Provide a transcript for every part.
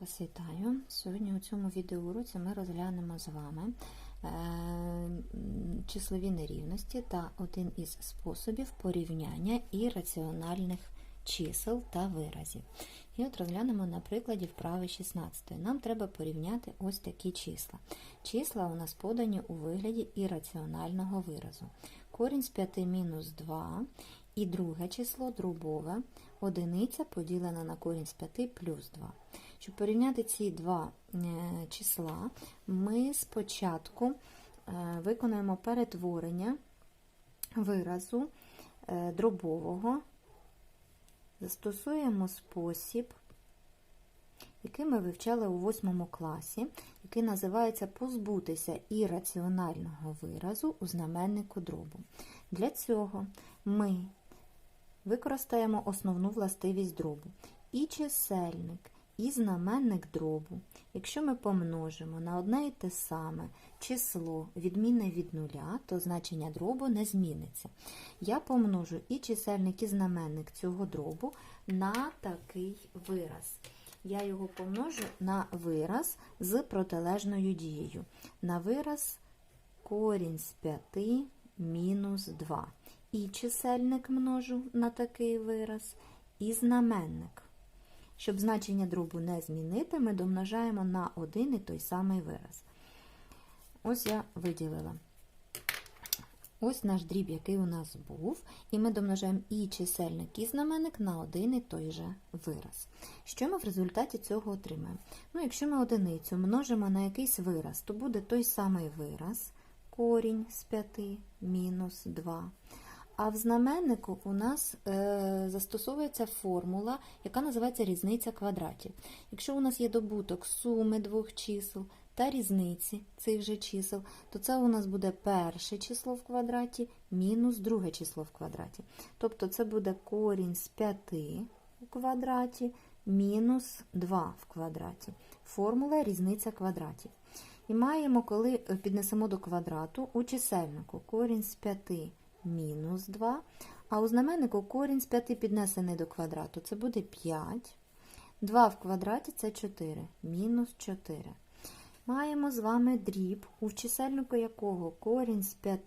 вас вітаю. Сьогодні у цьому відеоуроці ми розглянемо з вами е, числові нерівності та один із способів порівняння ірраціональних чисел та виразів. І от розглянемо на прикладі вправи 16. Нам треба порівняти ось такі числа. Числа у нас подані у вигляді ірраціонального виразу. Корінь з 5 мінус 2 і друге число дробове, одиниця поділена на корінь з 5 плюс 2. Щоб порівняти ці два е, числа, ми спочатку е, виконуємо перетворення виразу е, дробового, застосуємо спосіб, який ми вивчали у 8 класі, який називається позбутися ірраціонального виразу у знаменнику дробу. Для цього ми використаємо основну властивість дробу. І чисельник, і знаменник дробу, якщо ми помножимо на одне і те саме число відмінне від нуля, то значення дробу не зміниться. Я помножу і чисельник, і знаменник цього дробу на такий вираз. Я його помножу на вираз з протилежною дією. На вираз корінь з 5 мінус 2. І чисельник множу на такий вираз, і знаменник. Щоб значення дробу не змінити, ми домножаємо на один і той самий вираз. Ось я виділила. Ось наш дріб, який у нас був, і ми домножаємо і чисельник, і знаменник на один і той же вираз. Що ми в результаті цього отримаємо? Ну, якщо ми одиницю множимо на якийсь вираз, то буде той самий вираз, корінь з 5 мінус 2. А в знаменнику у нас е, застосовується формула, яка називається різниця квадратів. Якщо у нас є добуток суми двох чисел та різниці цих же чисел, то це у нас буде перше число в квадраті мінус друге число в квадраті. Тобто це буде корінь з 5 у квадраті мінус 2 в квадраті. Формула різниця квадратів. І маємо, коли піднесемо до квадрату у чисельнику корінь з 5 мінус 2, а у знаменнику корінь з 5 піднесений до квадрату, це буде 5. 2 в квадраті це 4, мінус 4. Маємо з вами дріб, у чисельнику якого корінь з 5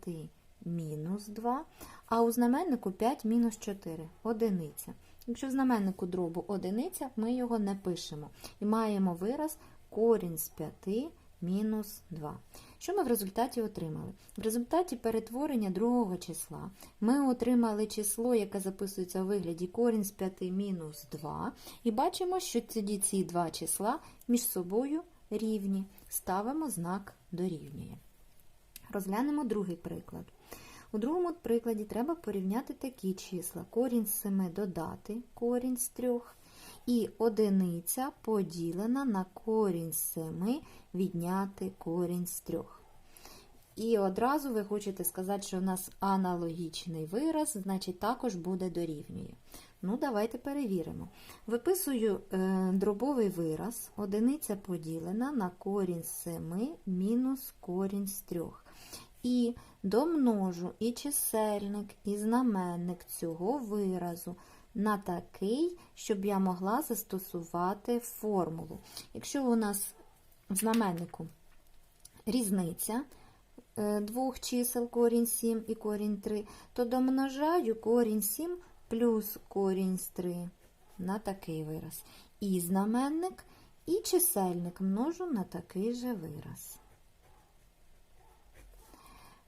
мінус 2, а у знаменнику 5 мінус 4, одиниця. Якщо в знаменнику дробу одиниця, ми його не пишемо. І маємо вираз корінь з 5 мінус 2. Що ми в результаті отримали? В результаті перетворення другого числа ми отримали число, яке записується у вигляді корінь з 5 мінус 2, і бачимо, що тоді ці два числа між собою рівні. Ставимо знак дорівнює. Розглянемо другий приклад. У другому прикладі треба порівняти такі числа. Корінь з 7 додати корінь з 3 і одиниця поділена на корінь 7 відняти корінь з 3. І одразу ви хочете сказати, що у нас аналогічний вираз, значить також буде дорівнює. Ну, давайте перевіримо. Виписую е, дробовий вираз, одиниця поділена на корінь з 7 мінус корінь з 3. І домножу і чисельник, і знаменник цього виразу на такий, щоб я могла застосувати формулу. Якщо у нас в знаменнику різниця е, двох чисел корінь 7 і корінь 3, то домножаю корінь 7 плюс корінь з 3 на такий вираз. І знаменник, і чисельник множу на такий же вираз.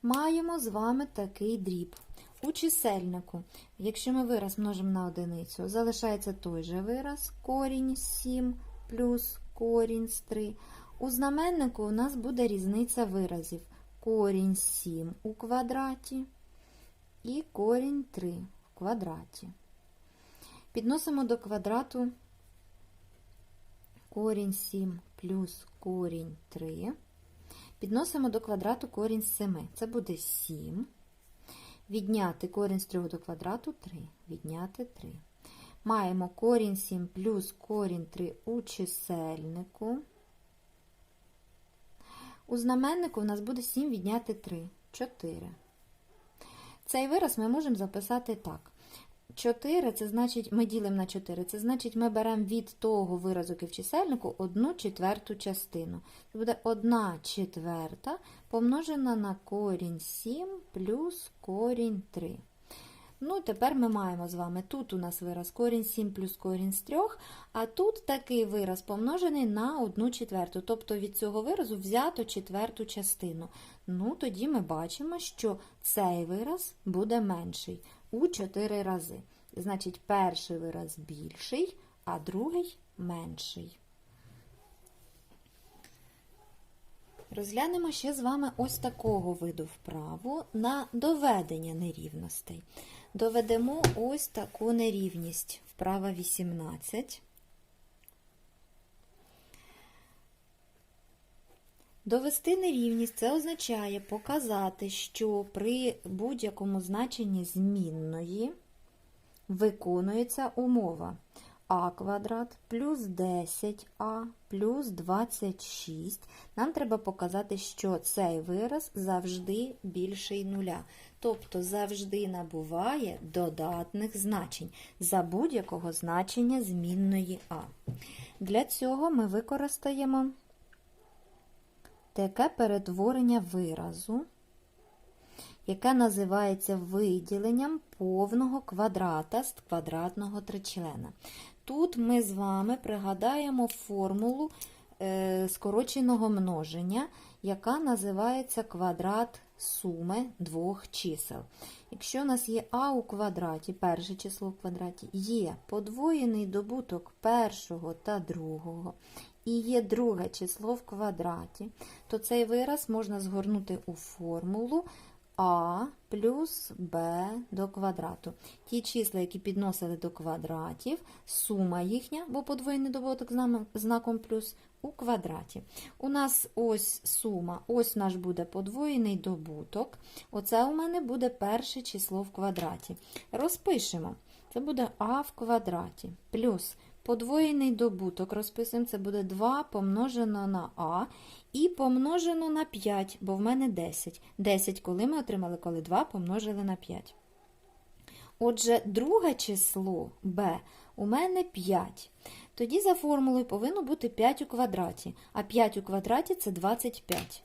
Маємо з вами такий дріб. У чисельнику, якщо ми вираз множимо на одиницю, залишається той же вираз, корінь 7 плюс корінь з 3. У знаменнику у нас буде різниця виразів. Корінь 7 у квадраті і корінь 3 в квадраті. Підносимо до квадрату корінь 7 плюс корінь 3. Підносимо до квадрату корінь з 7. Це буде 7. Відняти корінь з 3 до квадрату 3. Відняти 3. Маємо корінь 7 плюс корінь 3 у чисельнику. У знаменнику у нас буде 7 відняти 3. 4. Цей вираз ми можемо записати так. 4, це значить, ми ділимо на 4, це значить, ми беремо від того виразу чисельнику одну четверту частину. Це буде 1 четверта помножена на корінь 7 плюс корінь 3. Ну, тепер ми маємо з вами, тут у нас вираз корінь 7 плюс корінь з 3, а тут такий вираз помножений на 1 четверту. Тобто від цього виразу взято четверту частину. Ну, тоді ми бачимо, що цей вираз буде менший у 4 рази. Значить, перший вираз більший, а другий менший. Розглянемо ще з вами ось такого виду вправу на доведення нерівностей. Доведемо ось таку нерівність. Вправа 18. Довести нерівність це означає показати, що при будь-якому значенні змінної виконується умова а квадрат плюс 10а плюс 26. Нам треба показати, що цей вираз завжди більший нуля. Тобто завжди набуває додатних значень за будь-якого значення змінної а. Для цього ми використаємо таке перетворення виразу, яке називається виділенням повного квадрата з квадратного тричлена. Тут ми з вами пригадаємо формулу е, скороченого множення, яка називається квадрат суми двох чисел. Якщо у нас є а у квадраті, перше число в квадраті, є подвоєний добуток першого та другого, і є друге число в квадраті, то цей вираз можна згорнути у формулу а плюс Б до квадрату. Ті числа, які підносили до квадратів, сума їхня, бо подвоєний добуток знаком плюс у квадраті. У нас ось сума, ось наш буде подвоєний добуток. Оце у мене буде перше число в квадраті. Розпишемо. Це буде а в квадраті плюс подвоєний добуток. Розписуємо, це буде 2 помножено на а. І помножено на 5, бо в мене 10. 10, коли ми отримали, коли 2 помножили на 5. Отже, друге число b у мене 5. Тоді за формулою повинно бути 5 у квадраті. А 5 у квадраті це 25.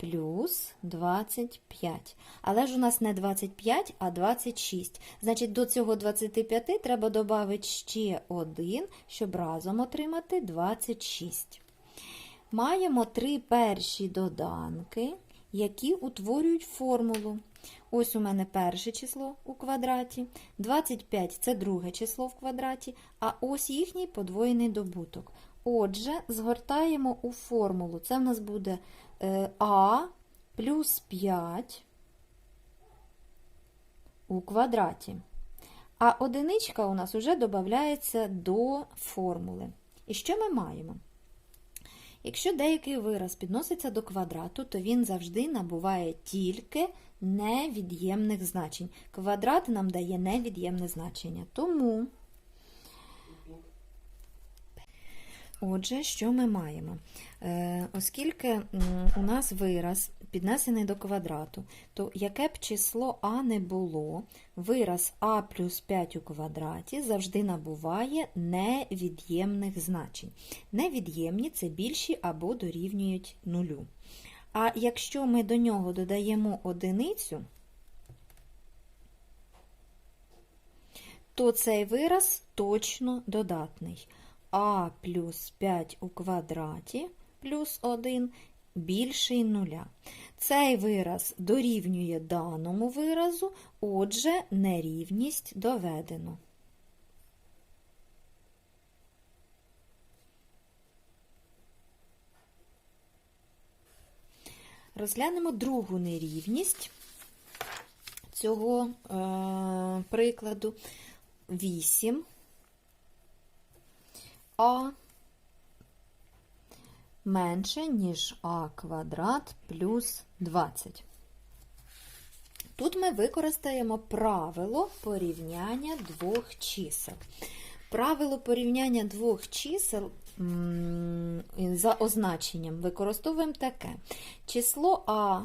Плюс 25. Але ж у нас не 25, а 26. Значить, до цього 25 треба додати ще 1, щоб разом отримати 26. Маємо три перші доданки, які утворюють формулу. Ось у мене перше число у квадраті, 25 це друге число в квадраті, а ось їхній подвоєний добуток. Отже, згортаємо у формулу. Це в нас буде А плюс 5 у квадраті. А одиничка у нас вже додається до формули. І що ми маємо? Якщо деякий вираз підноситься до квадрату, то він завжди набуває тільки невід'ємних значень. Квадрат нам дає невід'ємне значення. Тому, отже, що ми маємо? Е, Оскільки у нас вираз піднесений до квадрату, то яке б число А не було, вираз А плюс 5 у квадраті завжди набуває невід'ємних значень. Невід'ємні це більші або дорівнюють нулю. А якщо ми до нього додаємо одиницю, то цей вираз точно додатний. А плюс 5 у квадраті плюс 1 більший нуля. Цей вираз дорівнює даному виразу, отже, нерівність доведено. Розглянемо другу нерівність цього е, прикладу 8 а менше, ніж а квадрат плюс 20. Тут ми використаємо правило порівняння двох чисел. Правило порівняння двох чисел за означенням використовуємо таке. Число А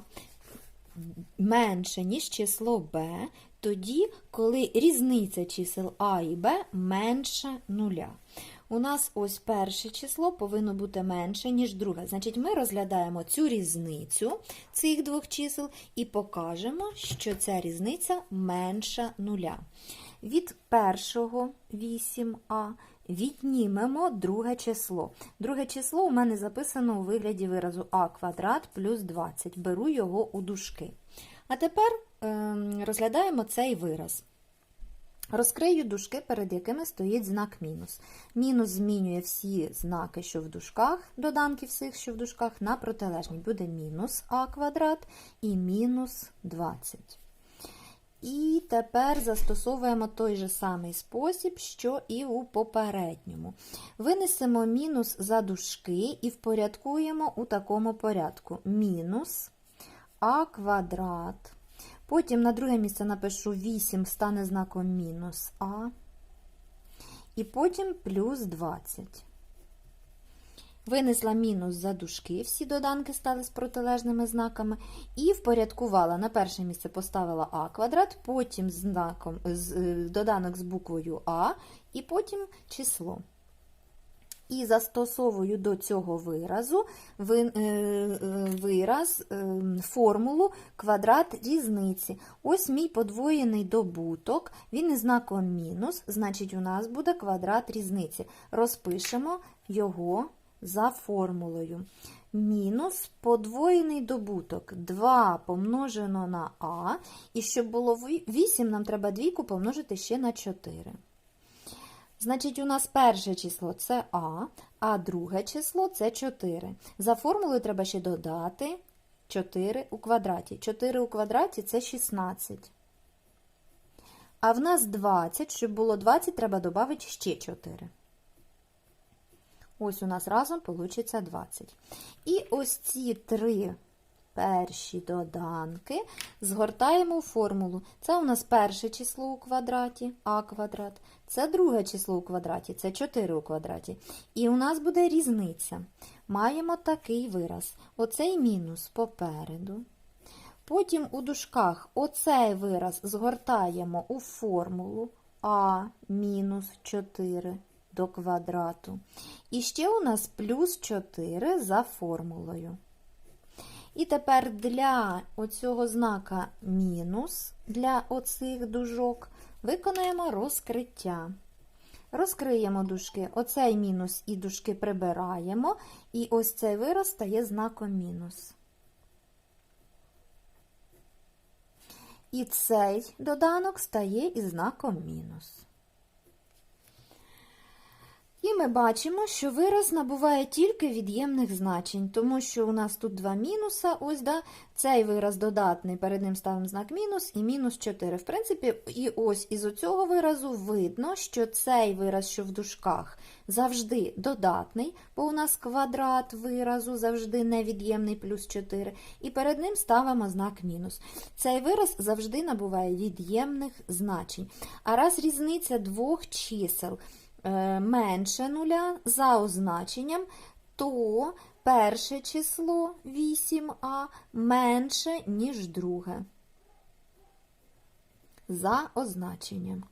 менше, ніж число b, тоді, коли різниця чисел а і b менше нуля. У нас ось перше число повинно бути менше, ніж друге. Значить, ми розглядаємо цю різницю цих двох чисел і покажемо, що ця різниця менша нуля. Від першого 8а віднімемо друге число. Друге число у мене записано у вигляді виразу а квадрат плюс 20. Беру його у дужки. А тепер ем, розглядаємо цей вираз. Розкрию дужки, перед якими стоїть знак мінус. Мінус змінює всі знаки, що в дужках, доданки всіх, що в дужках, на протилежні. Буде мінус а квадрат і мінус 20. І тепер застосовуємо той же самий спосіб, що і у попередньому. Винесемо мінус за дужки і впорядкуємо у такому порядку. Мінус а квадрат. Потім на друге місце напишу 8, стане знаком мінус а. І потім плюс 20. Винесла мінус за дужки, всі доданки стали з протилежними знаками, і впорядкувала. На перше місце поставила а квадрат, потім знаком, е, доданок з буквою А, і потім число. І застосовую до цього виразу ви- е, е, вираз, е, формулу квадрат різниці. Ось мій подвоєний добуток, він із знаком мінус, значить у нас буде квадрат різниці. Розпишемо його за формулою. Мінус подвоєний добуток 2 помножено на А, і щоб було 8, нам треба двійку помножити ще на 4. Значить, у нас перше число це А, а друге число це 4. За формулою треба ще додати 4 у квадраті. 4 у квадраті це 16. А в нас 20, щоб було 20, треба додати ще 4. Ось у нас разом вийде 20. І ось ці три перші доданки згортаємо формулу. Це у нас перше число у квадраті, а квадрат. Це друге число у квадраті, це 4 у квадраті. І у нас буде різниця. Маємо такий вираз. Оцей мінус попереду. Потім у дужках оцей вираз згортаємо у формулу а мінус 4 до квадрату. І ще у нас плюс 4 за формулою. І тепер для оцього знака мінус, для оцих дужок, виконаємо розкриття. Розкриємо дужки. Оцей мінус і дужки прибираємо, і ось цей вираз стає знаком мінус. І цей доданок стає із знаком мінус. І ми бачимо, що вираз набуває тільки від'ємних значень, тому що у нас тут два мінуса, ось, да, цей вираз додатний, перед ним ставимо знак мінус і мінус 4. В принципі, і ось із оцього виразу видно, що цей вираз, що в дужках, завжди додатний, бо у нас квадрат виразу завжди невід'ємний плюс 4, і перед ним ставимо знак мінус. Цей вираз завжди набуває від'ємних значень. А раз різниця двох чисел – менше нуля за означенням, то перше число 8а менше, ніж друге. За означенням.